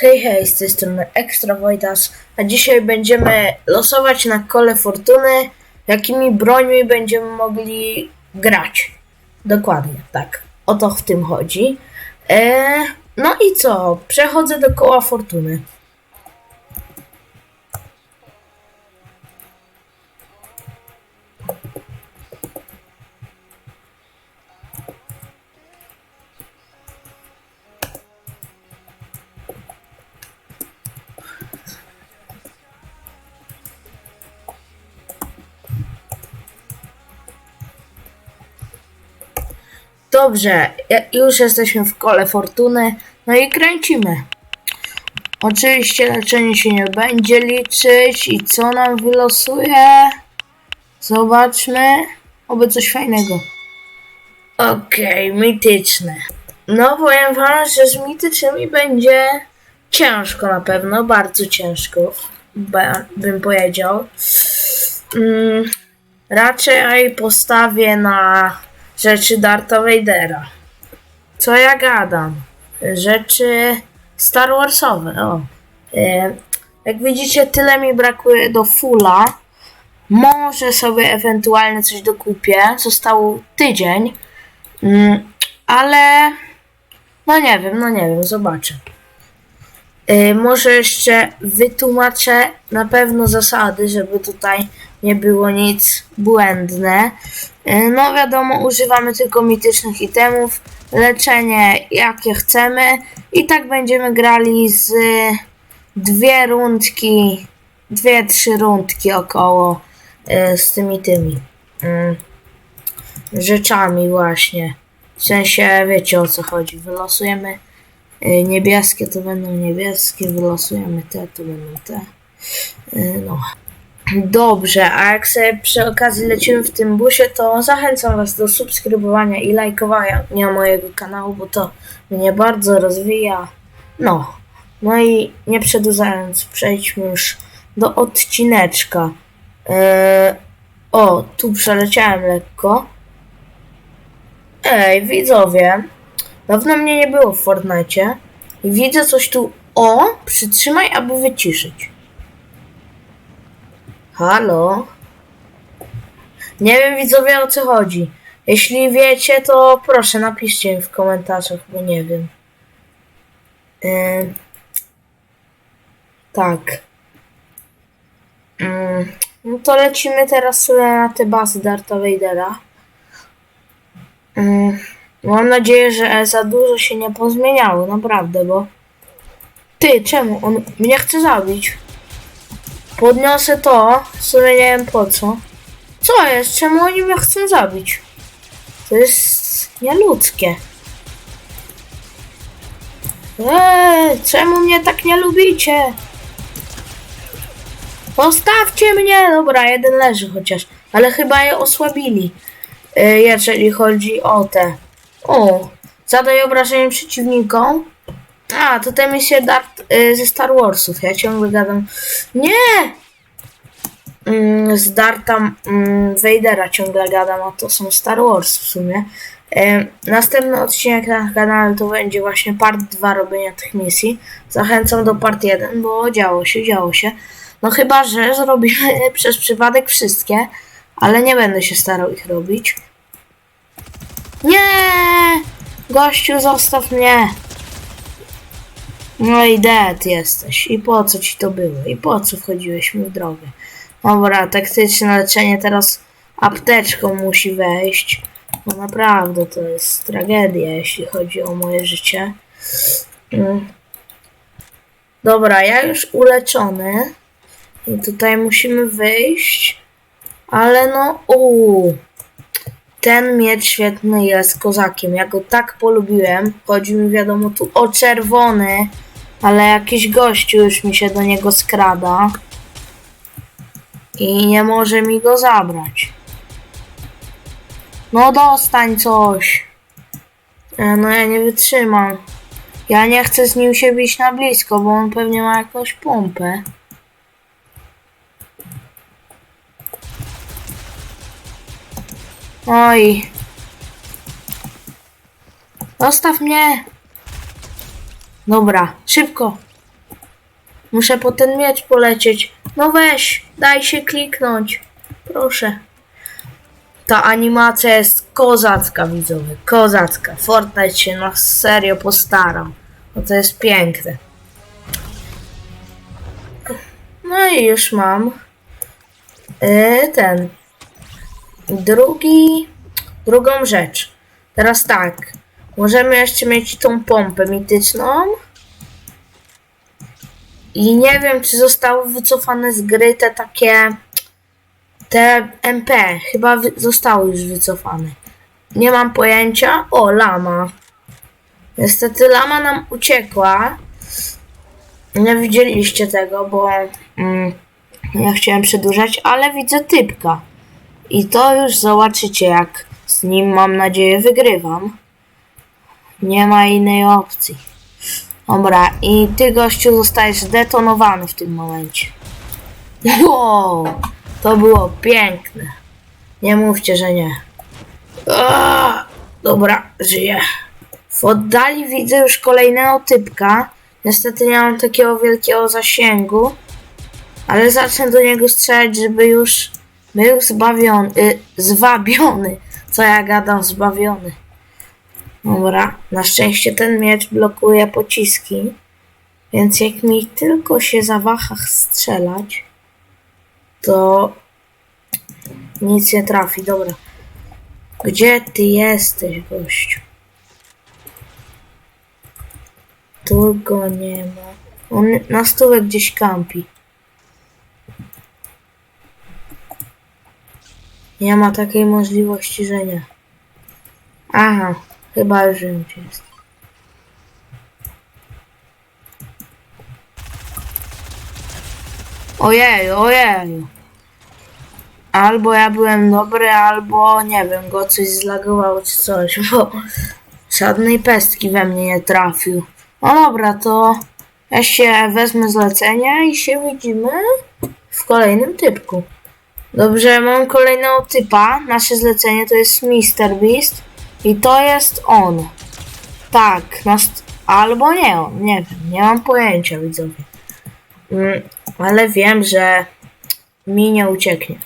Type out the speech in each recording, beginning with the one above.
Hej, hej, z tej strony Ekstra Wojtas, a dzisiaj będziemy losować na kole fortuny, jakimi brońmi będziemy mogli grać. Dokładnie, tak. O to w tym chodzi. Eee, no i co? Przechodzę do koła fortuny. Dobrze, już jesteśmy w kole fortuny, no i kręcimy. Oczywiście leczenie się nie będzie liczyć i co nam wylosuje? Zobaczmy, oby coś fajnego. Okej, mityczne. No powiem wam, że z mitycznymi będzie ciężko na pewno, bardzo ciężko, bym powiedział. Mm, raczej postawię na rzeczy Darta Vadera. Co ja gadam? Rzeczy Star Warsowe. O. E, Jak widzicie, tyle mi brakuje do fulla. Może sobie ewentualnie coś dokupię. Został tydzień. Mm, ale no nie wiem, no nie wiem, zobaczę. E, Może jeszcze wytłumaczę na pewno zasady, żeby tutaj nie było nic błędne. E, No wiadomo, używamy tylko mitycznych itemów, leczenie jakie chcemy i tak będziemy grali z dwie rundki, dwie, trzy rundki około e, z tymi tymi mm, rzeczami właśnie. W sensie wiecie o co chodzi. Wylosujemy e, niebieskie, to będą niebieskie, wylosujemy te, to będą te. E, No. Dobrze, a jak sobie przy okazji lecimy w tym busie, to zachęcam Was do subskrybowania i lajkowania mojego kanału, bo to mnie bardzo rozwija. No, no i nie przedłużając, przejdźmy już do odcineczka. Eee, o, tu przeleciałem lekko. Ej, widzowie, dawno mnie nie było w Fortnite i widzę coś tu. O, przytrzymaj, aby wyciszyć. Halo? Nie wiem widzowie o co chodzi. Jeśli wiecie, to proszę napiszcie w komentarzach, bo nie wiem. Ym, tak. Ym, no to lecimy teraz na te bazy Darta Vadera. Ym, mam nadzieję, że za dużo się nie pozmieniało, naprawdę, bo... Ty, czemu? On mnie chce zabić. Podniosę to, w sumie nie wiem po co. Co jest? Czemu oni mnie chcą zabić? To jest nieludzkie. Eee, czemu mnie tak nie lubicie? Postawcie mnie! Dobra, jeden leży chociaż, ale chyba je osłabili. Yy, jeżeli chodzi o te. O, zadaj obrażenie przeciwnikom. A, to te misje y, ze Star Warsów. Ja ciągle gadam. Nie! Mm, z Darta mm, Vadera ciągle gadam, a to są Star Wars w sumie. Em, Następny odcinek na kanale to będzie właśnie part 2 robienia tych misji. Zachęcam do part 1, bo działo się, działo się. No chyba, że zrobimy przez przypadek wszystkie, ale nie będę się starał ich robić. Nie! Gościu, zostaw mnie! No i dead jesteś. I po co ci to było? I po co wchodziłeś mi w drogę? Dobra, taktyczne leczenie teraz apteczką musi wejść. No naprawdę, to jest tragedia, jeśli chodzi o moje życie. Mm. Dobra, ja już uleczony. I tutaj musimy wyjść. Ale no, uuu. Ten miecz świetny jest kozakiem. Ja go tak polubiłem. Chodzi mi wiadomo tu o czerwony. Ale jakiś gościu już mi się do niego skrada. I nie może mi go zabrać. No dostań coś. E, No ja nie wytrzymam. Ja nie chcę z nim się bić na blisko, bo on pewnie ma jakąś pompę. Oj. Zostaw mnie. Dobra, szybko. Muszę po ten miecz polecieć. No weź, daj się kliknąć. Proszę. Ta animacja jest kozacka, widzowie. Kozacka. Fortnite się na serio postarał. No to jest piękne. No i już mam. Yy, ten. Drugi. Drugą rzecz. Teraz tak. Możemy jeszcze mieć tą pompę mityczną. I nie wiem, czy zostały wycofane z gry te takie. Te MP. Chyba zostały już wycofane. Nie mam pojęcia. O, lama. Niestety lama nam uciekła. Nie widzieliście tego, bo mm, ja chciałem przedłużać, ale widzę typka. I to już zobaczycie, jak z nim mam nadzieję wygrywam. Nie ma innej opcji. Dobra, i ty gościu zostajesz zdetonowany w tym momencie. Wow, to było piękne. Nie mówcie, że nie. Dobra, żyję. W oddali widzę już kolejnego typka. Niestety nie mam takiego wielkiego zasięgu. Ale zacznę do niego strzelać, żeby już był zbawiony, y, zwabiony. Co ja gadam, zbawiony. Dobra, na szczęście ten miecz blokuje pociski. Więc jak mi tylko się zawahach strzelać, to nic nie trafi. Dobra. Gdzie ty jesteś, gościu? Tu go nie ma. On na stówę gdzieś kampi. Nie ma takiej możliwości, że nie. Aha, chyba już jest. Ojej, ojej. Albo ja byłem dobry, albo nie wiem, go coś zlagowało czy coś, bo żadnej pestki we mnie nie trafił. No dobra, to ja się wezmę zlecenia i się widzimy w kolejnym typku. Dobrze, mam kolejnego typa. Nasze zlecenie to jest Mr. Beast i to jest on. Tak, nas... albo nie on, nie wiem, nie mam pojęcia widzowie. Mm, ale wiem, że mi nie ucieknie.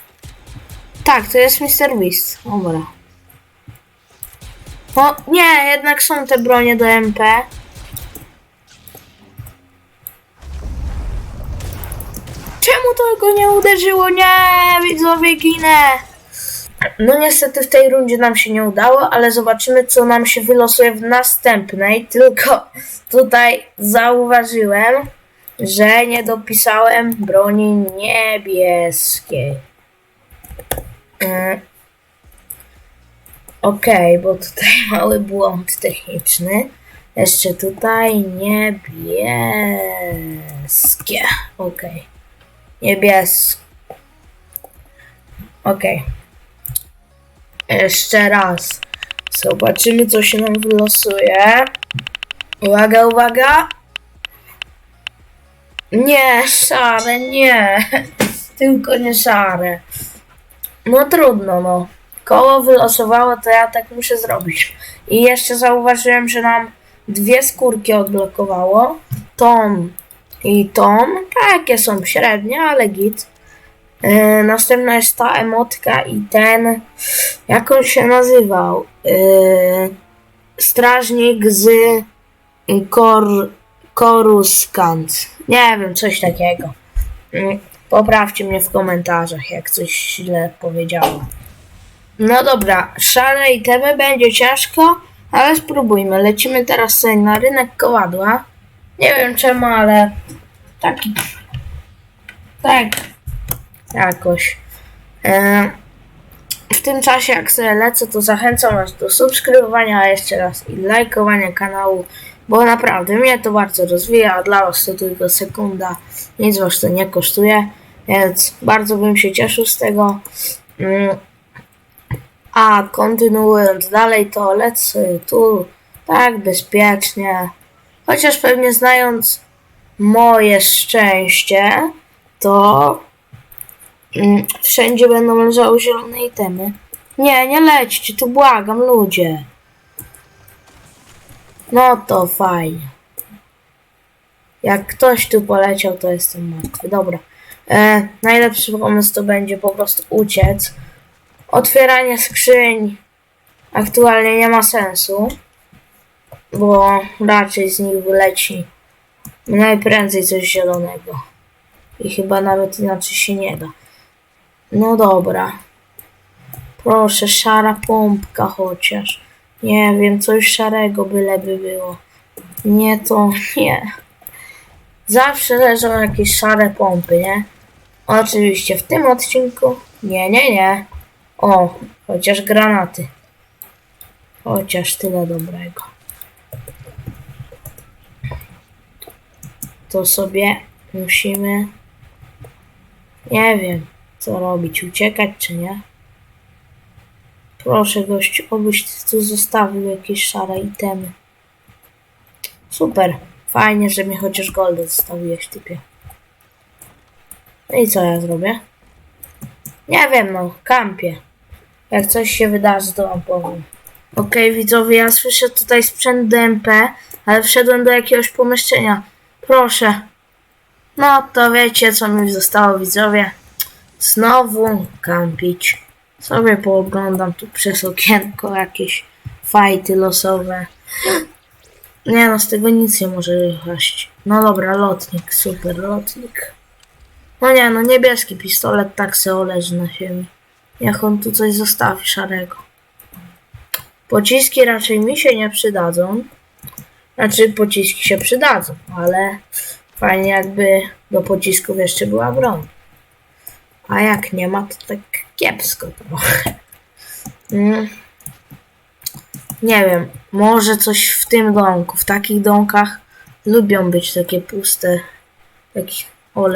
Tak, to jest Mr. Beast. Dobra. No nie, jednak są te bronie do MP. Czemu to go nie uderzyło? Nie, widzowie, ginę. No niestety w tej rundzie nam się nie udało, ale zobaczymy co nam się wylosuje w następnej. Tylko tutaj zauważyłem, że nie dopisałem broni niebieskiej. E, Okej, bo tutaj mały błąd techniczny. Jeszcze tutaj niebieskie. Okej. Niebieskie. Okej. Jeszcze raz. Zobaczymy, co się nam wylosuje. Uwaga, uwaga. Nie, szare, nie. Tylko nie szare. No trudno, no. Koło wylosowało, to ja tak muszę zrobić. I jeszcze zauważyłem, że nam dwie skórki odblokowało. Tą i tą. Takie są średnie, ale git. Yy, następna jest ta emotka i ten. Jak on się nazywał? Yy, strażnik z Kor, Koruskant. Nie wiem, coś takiego. Yy, poprawcie mnie w komentarzach, jak coś źle powiedziałem. No dobra, szare itemy będzie ciężko, ale spróbujmy. Lecimy teraz sobie na rynek kowadła. Nie wiem czemu, ale taki. Tak. Jakoś. E, w tym czasie, jak sobie lecę, to zachęcam Was do subskrybowania, a jeszcze raz i lajkowania kanału, bo naprawdę mnie to bardzo rozwija, a dla Was to tylko sekunda, nic Was to nie kosztuje, więc bardzo bym się cieszył z tego. Mm. A kontynuując dalej, to lecę tu tak bezpiecznie. Chociaż pewnie znając moje szczęście, to wszędzie będą leżały zielone itemy. Nie, nie lećcie, tu błagam, ludzie. No to fajnie. Jak ktoś tu poleciał, to jestem martwy. Dobra. E, najlepszy pomysł to będzie po prostu uciec. Otwieranie skrzyń aktualnie nie ma sensu, bo raczej z nich wyleci najprędzej coś zielonego. I chyba nawet inaczej się nie da. No dobra. Proszę, szara pompka chociaż. Nie wiem, coś szarego byleby było. Nie to, nie. Zawsze leżą jakieś szare pompy, nie? Oczywiście w tym odcinku. Nie, nie, nie. O, chociaż granaty. Chociaż tyle dobrego. To sobie musimy. Nie wiem, co robić. Uciekać czy nie? Proszę gościu, obyś tu zostawił jakieś szare itemy. Super. Fajnie, że mi chociaż goldę zostawiłeś, typie. No i co ja zrobię? Nie wiem, no, kampię. Jak coś się wydarzy, to wam powiem. Okej, widzowie, ja słyszę tutaj sprzęt DMP, ale wszedłem do jakiegoś pomieszczenia. Proszę. No, to wiecie, co mi zostało, widzowie. Znowu kampić. Sobie pooglądam tu przez okienko jakieś fajty losowe. Nie no, z tego nic nie może wypaść. No dobra, lotnik, super, lotnik. No nie no, niebieski pistolet tak se leży na ziemi. Niech on tu coś zostawi szarego. Pociski raczej mi się nie przydadzą. Znaczy, pociski się przydadzą, ale fajnie jakby do pocisków jeszcze była broń. A jak nie ma, to tak kiepsko trochę. Mm. Nie wiem, może coś w tym domku. W takich domkach lubią być takie puste. Takie o.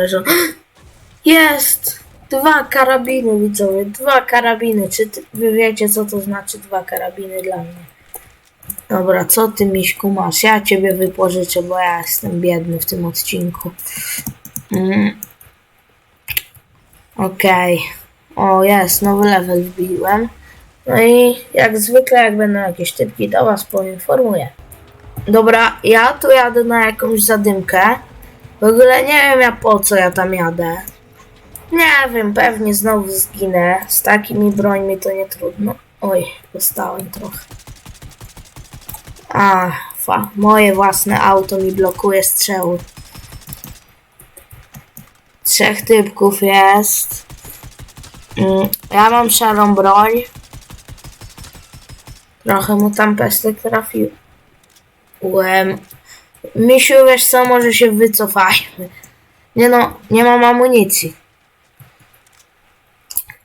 Jest! Dwa karabiny, widzowie. Dwa karabiny. Czy ty, wy wiecie, co to znaczy dwa karabiny dla mnie? Dobra, co ty, Miśku, masz? Ja ciebie wypożyczę, bo ja jestem biedny w tym odcinku. Mm. Okej. O, jest, nowy level wbiłem. No i jak zwykle, jak będą jakieś typki, to was poinformuję. Dobra, ja tu jadę na jakąś zadymkę. W ogóle nie wiem ja po co ja tam jadę. Nie wiem, pewnie znowu zginę. Z takimi brońmi to nie trudno. Oj, dostałem trochę. A, fa, moje własne auto mi blokuje strzały. Trzech typków jest. Mm, Ja mam szarą broń. Trochę mu tam pestek trafił. Łem. Misiu, wiesz co, może się wycofajmy. Nie no, nie mam amunicji.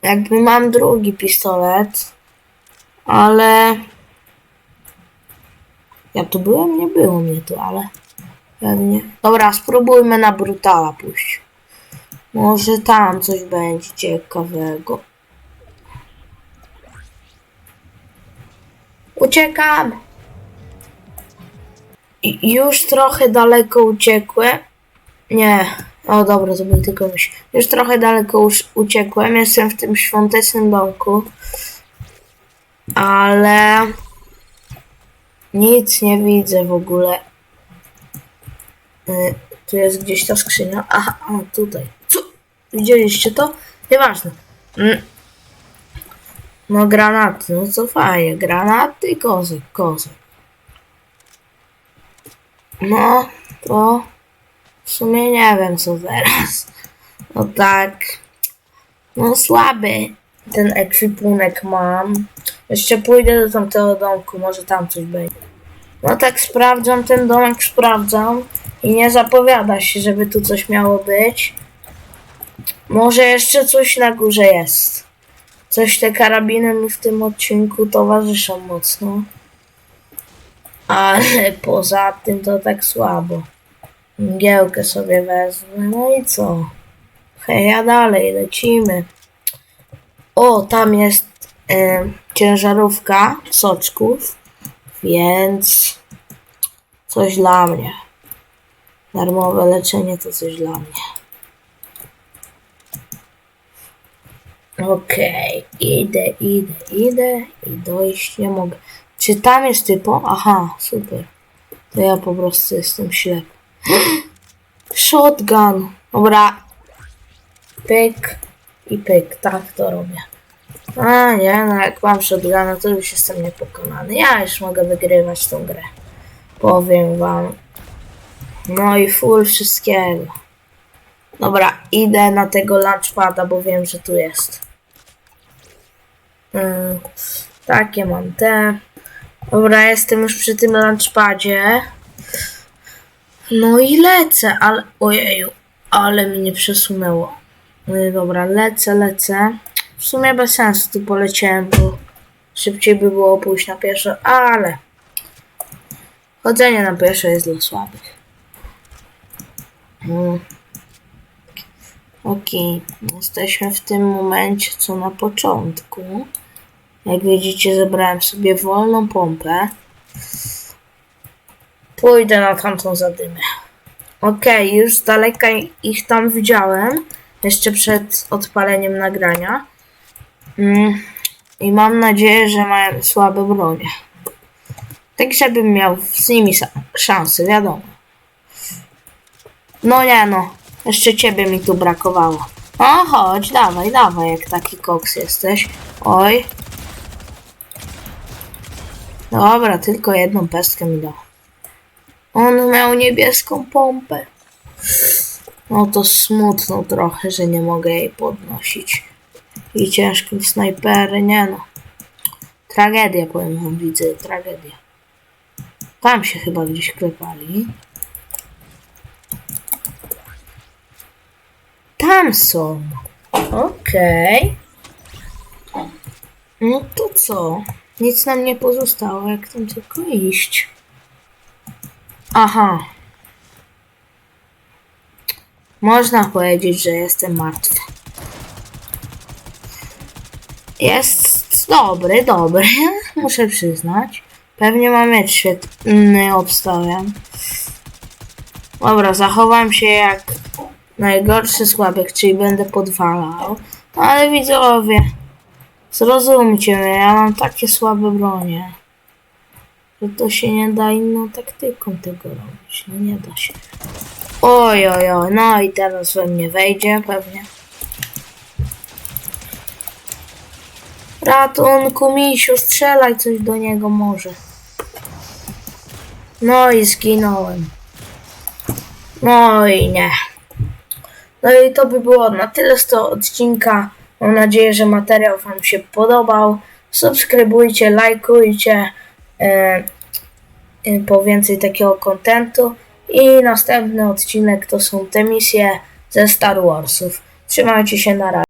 Jakby mam drugi pistolet, ale... Ja tu byłem? Nie było mnie tu, ale... Pewnie. Dobra, spróbujmy na brutala pójść. Może tam coś będzie ciekawego. Uciekam! Już trochę daleko uciekłem. Nie. O dobra, to był tylko myśl. Już trochę daleko uciekłem. Jestem w tym świątecznym domku. Ale nic nie widzę w ogóle. Y, tu jest gdzieś ta skrzynia. Aha, a tutaj. Widzieliście to? Nieważne. Mm. No granaty, no co fajnie. Granaty i kozak, kozak. No, to w sumie nie wiem co teraz. No tak. No słaby ten ekwipunek mam. Jeszcze pójdę do tamtego domku, może tam coś będzie. No tak sprawdzam ten domek, sprawdzam i nie zapowiada się, żeby tu coś miało być. Może jeszcze coś na górze jest. Coś te karabiny mi w tym odcinku towarzyszą mocno. Ale poza tym to tak słabo. Mgiełkę sobie wezmę, no i co? Hej, a dalej lecimy. O, tam jest e, ciężarówka soczków, więc coś dla mnie. Darmowe leczenie to coś dla mnie. Okej, idę, idę, idę i dojść nie mogę. Czy tam jest typo? Aha, super. To ja po prostu jestem ślepy. shotgun. Dobra. Pyk i pyk. Tak to robię. A nie, no jak mam shotguna, to już jestem niepokonany. Ja już mogę wygrywać tą grę. Powiem wam. No i full wszystkiego. Dobra, idę na tego launchpada, bo wiem, że tu jest. Mm, takie mam te. Dobra, jestem już przy tym launchpadzie. No i lecę, ale... Ojeju, ale mi nie przesunęło. No i dobra, lecę, lecę. W sumie bez sensu tu poleciałem, bo szybciej by było pójść na pieszo, ale... Chodzenie na pieszo jest dla słabych. Mm. Okej, jesteśmy w tym momencie, co na początku. Jak widzicie, zebrałem sobie wolną pompę. Pójdę na tamtą zadymę. Okej, już z daleka ich tam widziałem. Jeszcze przed odpaleniem nagrania. Mm, I mam nadzieję, że mają słabe bronie. Tak, żebym miał z nimi szansę, wiadomo. No nie no, jeszcze ciebie mi tu brakowało. No chodź, dawaj, dawaj, jak taki koks jesteś. Oj. Dobra, tylko jedną pestkę mi dał. On miał niebieską pompę. No to smutno trochę, że nie mogę jej podnosić. I ciężkim snajpery, nie no. Tragedia, powiem wam, widzę, tragedia. Tam się chyba gdzieś klepali. Tam są. Okej. No to co? Nic nam nie pozostało, jak tam tylko iść. Aha. Można powiedzieć, że jestem martwy. Jest dobry, dobry, muszę przyznać. Pewnie mam mieć świetny obstawiam. Dobra, zachowam się jak najgorszy słabek, czyli będę podwalał. No ale widzowie, zrozumcie mnie, ja mam takie słabe bronie, że to się nie da inną taktyką tego robić. No nie da się. Oj, oj, oj, no i teraz we mnie wejdzie pewnie. Ratunku, misiu, strzelaj coś do niego może. No i zginąłem. No i nie. No i to by było na tyle z tego odcinka. Mam nadzieję, że materiał Wam się podobał. Subskrybujcie, lajkujcie e, po więcej takiego kontentu. I następny odcinek to są te misje ze Star Warsów. Trzymajcie się na razie.